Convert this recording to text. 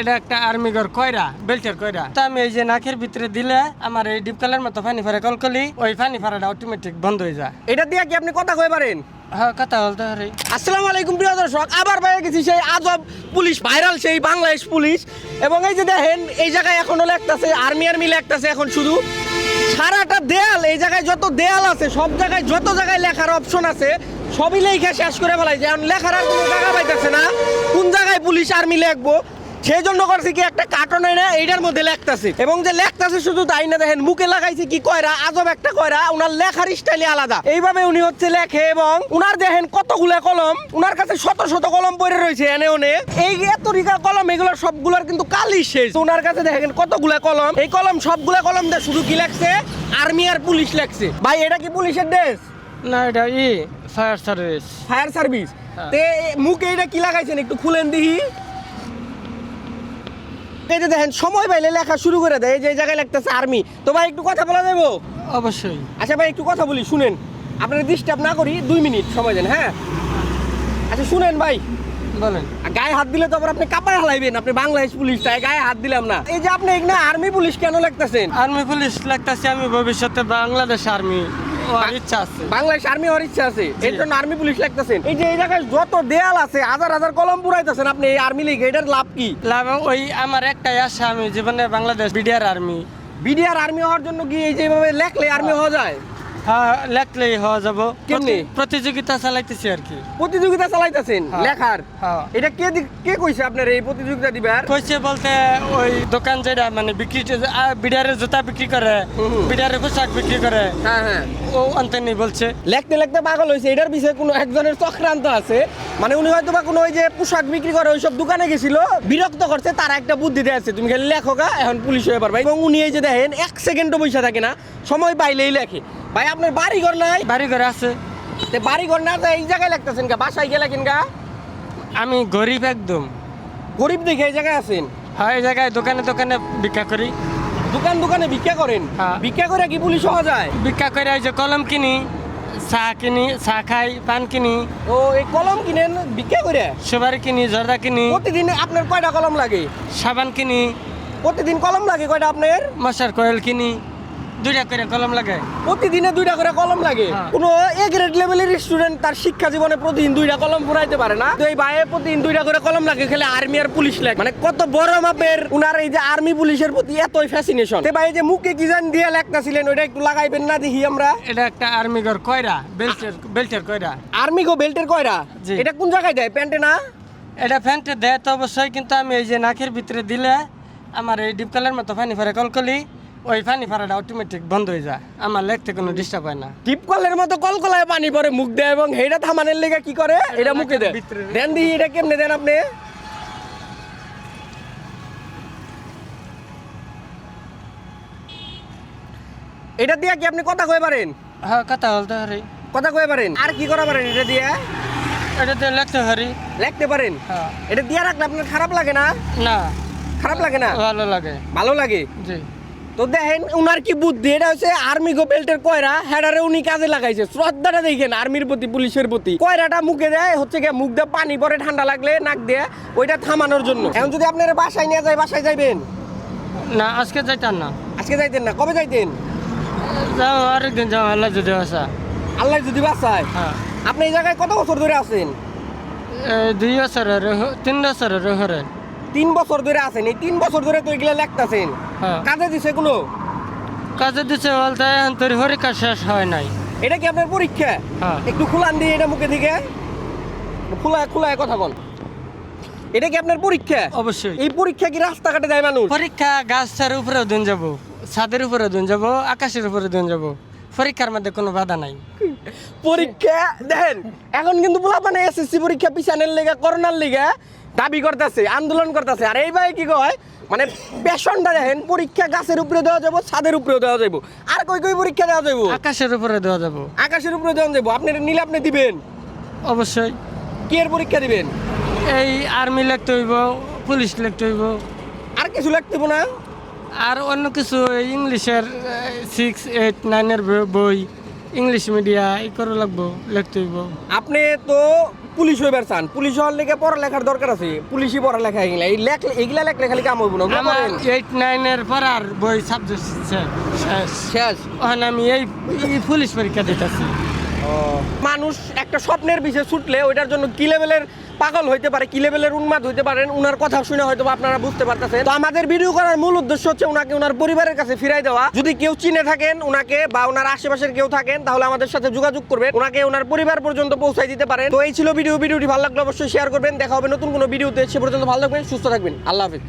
এটা একটা আর্মি ঘর কয়রা বেল্টের কয়রা। তো আমি এই যে নাকের ভিতরে দিলে আমার এই ডিপ কালার মতো পানি ফারে কলকলি ওই পানি ফারাটা অটোমেটিক বন্ধ হয়ে যায়। এটা দিয়ে কি আপনি কথা কই পারেন? হ্যাঁ কথা বলতে পারি। আসসালামু আলাইকুম প্রিয় দর্শক আবার পেয়ে গেছি সেই আজব পুলিশ ভাইরাল সেই বাংলাদেশ পুলিশ। এবং এই যে দেখেন এই জায়গায় এখনও লেখতেছে আর্মি আর্মি লেখতেছে এখন শুধু। সারাটা দেয়াল এই জায়গায় যত দেয়াল আছে সব জায়গায় যত জায়গায় লেখার অপশন আছে সবই লেখা শেষ করে ফেলাইছে। এখন লেখার আর কোনো জায়গা পাইতেছে না। কোন জায়গায় পুলিশ আর্মি লিখব? সেই জন্য করছে কি একটা কার্টন এনে এইটার মধ্যে লেখতাছে। এবং যে লেখতাছে শুধু তাই না দেখেন মুখে লাগাইছে কি কয়রা আজব একটা কয়রা উনার লেখার স্টাইলে আলাদা। এইভাবে উনি হচ্ছে লেখে এবং উনার দেখেন কতগুলা কলম উনার কাছে শত শত কলম পড়ে রয়েছে এনে ওনে। এই এত রিকা কলম এগুলো সবগুলোর কিন্তু কালি শেষ। তো উনার কাছে দেখেন কতগুলা কলম এই কলম সবগুলা কলম দিয়ে শুধু কি লেখছে? আর্মি আর পুলিশ লেখছে। ভাই এটা কি পুলিশের ড্রেস না এটা ই ফায়ার সার্ভিস ফায়ার সার্ভিস। তে মুখে এটা কি লাগাইছেন? একটু খুলেন দেখি। এই যে দেখেন সময় পাইলে লেখা শুরু করে দেয় এই যে জায়গায় লিখতেছে আর্মি তো ভাই একটু কথা বলা যাব অবশ্যই। আচ্ছা ভাই একটু কথা বলি শুনেন। আপনার ডিস্টার্ব না করি দুই মিনিট সময় দেন হ্যাঁ? আচ্ছা শুনেন ভাই। বলেন। গায়ে হাত দিলে তো আবার আপনি কাপায় হালাইবেন আপনি বাংলাদেশ পুলিশ তাই গায়ে হাত দিলাম না। এই যে আপনি এখানে আর্মি পুলিশ কেন লিখতেছেন? আর্মি পুলিশ লাগতেছে আমি ভবিষ্যতে বাংলাদেশ আর্মি হওয়ার ইচ্ছা আছে। বাংলাদেশ আর্মি হওয়ার ইচ্ছা আছে। এর জন্য আর্মি পুলিশ লাগতেছেন এই যে এই জায়গায় যত দেয়াল আছে হাজার হাজার কলম পুরাইতেছেন আপনি এই আর্মি লিগ এটার লাভ কি? লাভ ওই আমার একটাই আশা আমি জীবনে Bangladesh BDR army. BDR army হওয়ার জন্য কি এই যেভাবে লেখলে আর্মি হওয়া যায়? হ্যাঁ লেখলেই হওয়া যাব। কেমনে? প্রতি- প্রতিযোগিতা চালাইতেছি আর কি। প্রতিযোগিতা চালাইতেছেন? হ্যাঁ। লেখার? হ্যাঁ। এটা কে কে কইছে আপনার এই প্রতিযোগিতা দিবার? কইছে বলতে ওই দোকান যেটা মানে বিক্রি বিডারের জুতা বিক্রি করে। বিডারের পোশাক বিক্রি করে। হ্যাঁ হ্যাঁ। ও অন্তনি বলছে। লেখতে লেখতে পাগল হয়েছে এটার বিষয়ে কোনো একজনের চক্রান্ত আছে? মানে উনি হয়তো বা কোনো ওই যে পোশাক বিক্রি করে ওইসব দোকানে গেছিল বিরক্ত করছে তার একটা বুদ্ধি আছে। তুমি খালি লেখো এখন পুলিশ হয়ে পারবে এবং উনি এই যে দেখেন এক সেকেন্ডও বসে থাকে না। সময় পাইলেই লেখে। ভাই আপনার বাড়ি ঘর নাই? বাড়ি ঘরে আছে। তে বাড়ি ঘর না তো এই জায়গায় লেখতেছেন গা বাসায় গেলে কিন গা? আমি গরিব একদম। গরিব দেখে এই জায়গায় আছেন? হ্যাঁ এই জায়গায় দোকানে দোকানে ভিক্ষা করি। দোকান দোকানে ভিক্ষা করেন? হ্যাঁ। ভিক্ষা করে কি পুলিশ হওয়া যায়? ভিক্ষা করে এই যে কলম কিনি চা কিনি চা খাই পান কিনি। ও এই কলম কিনেন ভিক্ষা করে? সুপারি কিনি জর্দা কিনি। প্রতিদিন আপনার কয়টা কলম লাগে? সাবান কিনি। প্রতিদিন কলম লাগে কয়টা আপনার? মশার কয়েল কিনি। দুইটা করে কলম লাগে। প্রতিদিনে দুইটা করে কলম লাগে। হ্যাঁ। কোনো এ গ্রেড লেভেলের স্টুডেন্ট তার শিক্ষা জীবনে প্রতিদিন দুইটা কলম পুরাইতে পারে না। তো এই বাইরে প্রতিদিন দুইটা করে কলম লাগে খেলে আর্মি আর পুলিশ লাগে। মানে কত বড় মাপের উনার এই যে আর্মি পুলিশের প্রতি এতই ফ্যাসিনেশন তে ভাই যে মুখে কি জান দিয়ে লেখতাছিলেন ওইটা একটু লাগাইবেন না দেখি আমরা। এটা একটা আর্মি ঘর কয়রা? বেল্টের বেল্টের কয়রা? আর্মি গো বেল্টের কয়রা? এটা কোন জায়গায় দেয় প্যান্টে না? এটা ফ্যানটা দেয় তো অবশ্যই কিন্তু আমি এই যে নাকের ভিতরে দিলে আমার এই ডিপ কালার মতো পানি ফারে কলকলি। ওই পানি ফারাটা অটোমেটিক বন্ধ হয়ে যায়। আমার লেখতে কোনো ডিস্টার্ব হয় না। টিপ কলের মতো কলকলায় পানি পরে মুখ দেয় এবং হেটা থামানের লেগে কি করে? এটা মুখে দেয়। দেন দিহি এটা কেমনে দেন আপনি। এটা দিয়ে কি আপনি কথা কয়ে পারেন? হ্যাঁ কথা বলতে পারি। কথা কয়ে পারেন। আর কি করা পারেন এটা দিয়ে? এটা দিয়ে লিখতে পারি। লিখতে পারেন? হ্যাঁ। এটা দিয়ে রাখলে আপনার খারাপ লাগে না? না। খারাপ লাগে না? ভালো লাগে। ভালো লাগে? জি। তো দেখেন উনার কি বুদ্ধি? এটা হচ্ছে আর্মি গো বেল্টের কয়রা হেডারে উনি কাজে লাগাইছে। শ্রদ্ধাটা দেখেন আর্মির প্রতি পুলিশের প্রতি। কয়রাটা মুখে দেয় হচ্ছে গিয়ে মুখ দিয়ে পানি পরে ঠান্ডা লাগলে নাক দিয়ে ওইটা থামানোর জন্য। এখন যদি আপনারা বাসায় নিয়ে যায় বাসায় যাইবেন? না আজকে যাইতাম না। আজকে যাইতেন না কবে যাইতেন? যাও আরেকদিন যাও আল্লাহ যদি আসা আল্লাহ যদি বাসায় হ্যাঁ। আপনি এই জায়গায় কত বছর ধরে আছেন? দুই বছরের তিন বছরের হরে তিন বছর ধরে আছেন এই তিন বছর ধরে তো এগুলো লেখতেছেন। হ্যাঁ। কাজে দিছে কোনো? কাজে দিছে বলতে তোর হরিকা শেষ হয় নাই। এটা কি আপনার পরীক্ষা? হ্যাঁ। একটু খুলান দিয়ে এটা মুখে থেকে খোলায় খোলায় কথা বল। এটা কি আপনার পরীক্ষা? অবশ্যই। এই পরীক্ষা কি রাস্তাঘাটে দেয় মানুষ? পরীক্ষা গাছের উপরে দিন যাব ছাদের উপরে দিন যাব আকাশের উপরে দিন যাব। পরীক্ষার মধ্যে কোনো বাধা নাই। পরীক্ষা দেখেন এখন কিন্তু পোলা মানে এসএসসি পরীক্ষা পিছানের লেগে করোনার লেগে দাবি করতেছে আন্দোলন করতেছে। আর এই ভাই কি কয় মানে পেশনটা দেখেন পরীক্ষা গাছের উপরে দেওয়া যাব ছাদের উপরেও দেওয়া যাব। আর কই কই পরীক্ষা দেওয়া যাব? আকাশের উপরে দেওয়া যাব। আকাশের উপরে দেওয়া যাব। আপনি নিলে আপনি দিবেন? অবশ্যই। কি এর পরীক্ষা দিবেন? এই আর্মি লিখতে হইব পুলিশ লিখতে হইব। আর কিছু লাগতে না? আর অন্য কিছু ইংলিশের সিক্স এইট নাইনের বই ইংলিশ মিডিয়া ই করে লাগবো লিখতে হইব। আপনি তো পুলিশ হইবার চান। পুলিশ হওয়ার লেগে পড়ালেখার দরকার আছে। পুলিশই পড়ালেখা এগুলা। এই লেখ এগুলা লেখলে খালি কাম হইব না। আমার। এইট নাইনের পড়ার বই সাবজেক্ট শেষ। শেষ? আমি এই এই পুলিশ পরীক্ষা দিতেছি। মানুষ একটা স্বপ্নের বিষয়ে ছুটলে ওইটার জন্য কি লেভেলের পাগল হইতে পারে, কি লেভেলের উন্মাদ হইতে পারেন উনার কথা শুনে হয়তো আপনারা বুঝতে পারতেছেন। তো আমাদের ভিডিও করার মূল উদ্দেশ্য হচ্ছে উনাকে উনার পরিবারের কাছে ফিরাই দেওয়া। যদি কেউ চিনে থাকেন উনাকে বা ওনার আশেপাশের কেউ থাকেন, তাহলে আমাদের সাথে যোগাযোগ করবেন। ওনাকে ওনার পরিবার পর্যন্ত পৌঁছাই দিতে পারেন। তো এই ছিল ভিডিও ভিডিওটি ভালো লাগলে অবশ্যই শেয়ার করবেন। দেখা হবে নতুন কোনো ভিডিওতে সে পর্যন্ত ভালো থাকবেন, সুস্থ থাকবেন। আল্লাহ হাফিজ।